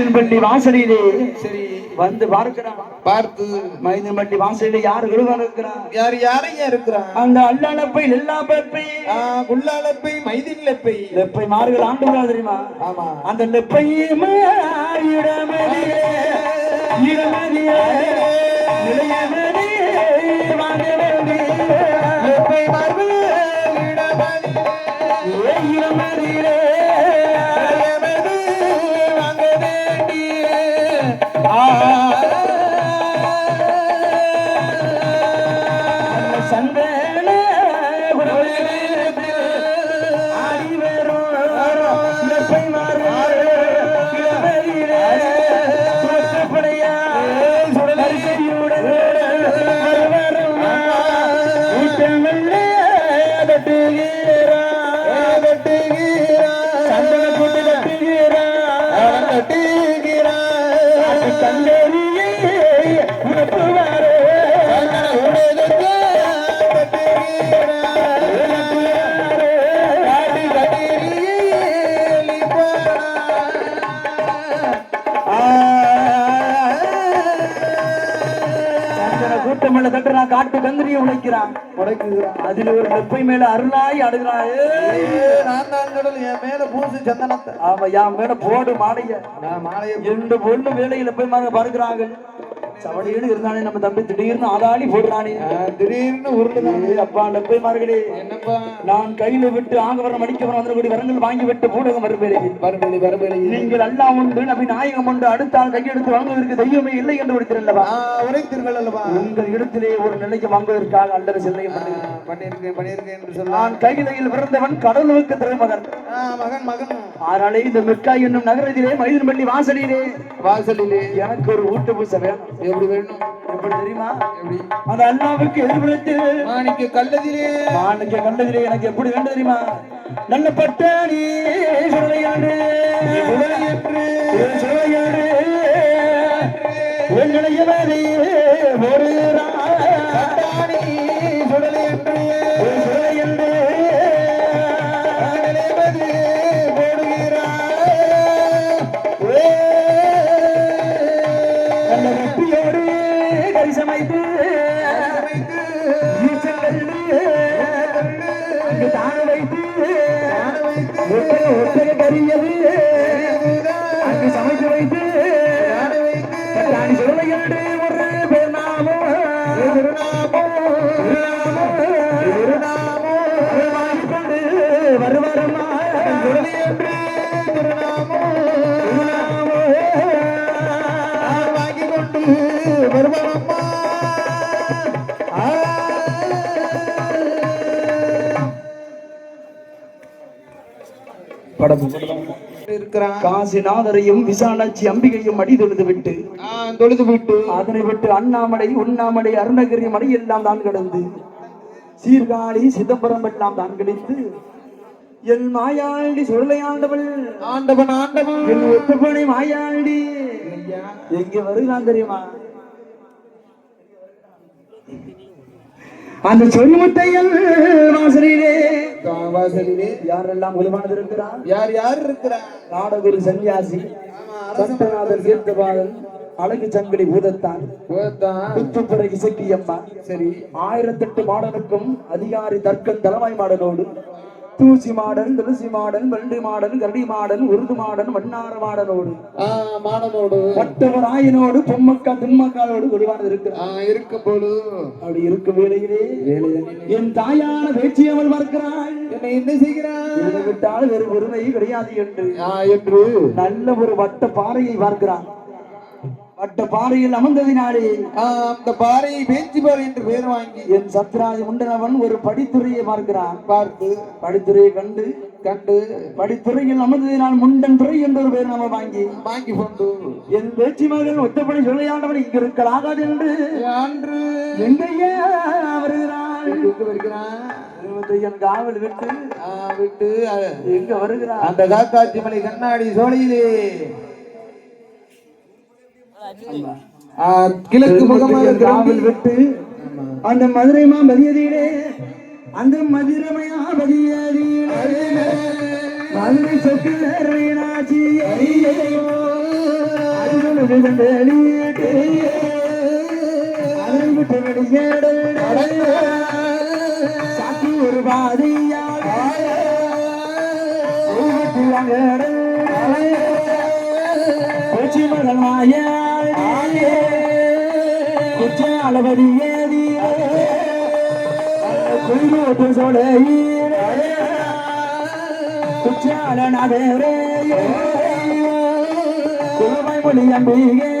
மைதன்பள்ளி வாசலிலே சரி. வந்து பார்க்கிறான். பார்த்து. மைதன்பள்ளி வாசலிலே யாரு விழுவான் இருக்கிறான் யார் யாரையா இருக்கிறான் அந்த அல்லாலப்பை எல்லா பப்பை ஆ, குள்ளாலப்பை மைதின் லெப்பை. லெப்பை மாறுகள் ஆண்டு தெரியுமா? ஆமா. அந்த லெப்பை இடமதியே இடமதியே পেলে கூட்டமெல்ல தட்டுறா காட்டு கந்தறிய உழைக்கிறான் அதுல ஒரு லெப்பை மேல அருளாய் அடுகிறான் சந்தனத்தை. ஆமா என் மேல போடு நான் மாலையை ரெண்டு பொண்ணு வேலையில போய் பார்க்கிறாங்க சவடியோடு இருந்தானே நம்ம தம்பி திடீர்னு ஆதாளி போடுறானே. திடீர்னு உருளுதான் அப்பா லெப்பை மார்களே என்னப்பா? நான் கையில விட்டு ஆங்கவரம் அடிக்கவரம் வந்து கூடி வரங்கள் வாங்கி விட்டு பூடகம் வருவேன். வரவேலி வரவேலி நீங்கள் எல்லாம் உண்டு நபி நாயகம் உண்டு அடுத்தால் கையெடுத்து வாங்குவதற்கு தெய்வமே இல்லை என்று விடுத்திருந்தவா உரைத்தீர்கள் அல்லவா? உங்கள் இடத்திலே ஒரு நிலைக்கு வாங்குவதற்காக அல்லது செல்லையும் ஆ, பண்ணியிருக்கேன் பண்ணியிருக்கேன் என்று சொல்லலாம் நான் கையிலையில் பிறந்தவன் கடலுக்கு திருமகன் ஆ, மகன் மகன். ஆனாலே இந்த மிக்காய் என்னும் நகரத்திலே மயில்பள்ளி வாசலிலே. வாசலிலே. எனக்கு ஒரு ஊட்டு பூசை வேணும். எப்படி வேணும்? எப்படி தெரியுமா? எப்படி? அந்த அல்லாவுக்கு எதிர்புறத்தில் மாணிக்க கல்லதிலே மாணிக்க கண்டதிலே எனக்கு எப்படி வேண்டும் தெரியுமா? நல்ல பட்டாணி சுடலையாடு. வெங்களையவரே ஒரு ஒட்டக ஒட்டக கரியது அங்கு சமைத்து வைத்து பட்டாணி சுடலையாடு ஒரு பெருநாமோ திருநாமோ திருநாமோ வாங்கிக் கொண்டு வருவரமா திருநாமோ திருநாமோ வாங்கி கொண்டு இருக்கிறான் காசிநாதரையும் விசாலாட்சி அம்பிகையும் அடி தொழுது விட்டு தொழுது விட்டு. அதனை விட்டு அண்ணாமலை உண்ணாமலை அருணகிரி மலை எல்லாம் தான் கடந்து சீர்காழி சிதம்பரம் எல்லாம் தான் கிடைத்து என் மாயாண்டி சுடலையாண்டவள் ஆண்டவன் ஆண்டவன். என் ஒத்தப்பனை மாயாண்டி. எங்க வருகிறான் தெரியுமா? அந்த சொரிமுத்தையல் வாசலிலே வாசலிலே யாரெல்லாம் உருவானது இருக்கிறார் யார் யார் இருக்கிறார்? நாடகுரு சன்னியாசி சட்டநாதர் தீர்த்தபாதன் அழகு சங்கிலி பூதத்தான் போதான் குத்துப்புற இசக்கியம்மா சரி. ஆயிரத்தெட்டு மாடனுக்கும் அதிகாரி தர்க்கன் தலைவாய் மாடனோடு Thoosi modern Thulasi modern Velli modern Karadi modern Urudhu modern வண்ணார மாடனோடு மாடனோடு பட்டவர் ஆயனோடு பொம்மக்கா திம்மக்காலோடு குடிவானது இருக்கிறார். ஆ, இருக்கும் பொழுது. அப்படி இருக்கும் வேளையிலே என் தாயான பேச்சு அவள் பார்க்கிறாள் என்னை என்ன செய்கிறான் இதை விட்டால் வேறு பொறுமை கிடையாது என்று. என்று. நல்ல ஒரு வட்ட பாறையை பார்க்கிறான். வட்ட பாறையில் அமர்ந்ததினாலே அந்த பாறையை பேச்சு பாறை என்று பெயர் வாங்கி என் சத்ராஜ் முண்டனவன் ஒரு படித்துறையை பார்க்கிறான். பார்த்து படித்துறையை கண்டு கண்டு படித்துறையில் அமர்ந்ததினால் முண்டன் துறை என்ற ஒரு பெயர் நம்ம வாங்கி வாங்கி கொண்டு என் பேச்சு மகன் ஒத்தப்படி சொல்லையாண்டவன் இங்கு இருக்கலாகாது என்று அன்று எங்கையே வருகிறான் எங்க வருகிறான்? என் காவல் விட்டு விட்டு எங்க வருகிறான் அந்த காக்காட்சி மலை கண்ணாடி சோலையிலே கிழக்கு முகமாக திரும்பி விட்டு. அந்த மதுரை மாபதியதியிலே அந்த மதுரமையா பதியதியிலே மதுரை விட்டு வெளியேடல் சாத்தி ஒரு பாதியால் விட்டு அங்கடல் கொச்சி மகள் குயிலோட்டு சொலையீர் குச்சால நகரே குழுமை மொழி அம்பிகே.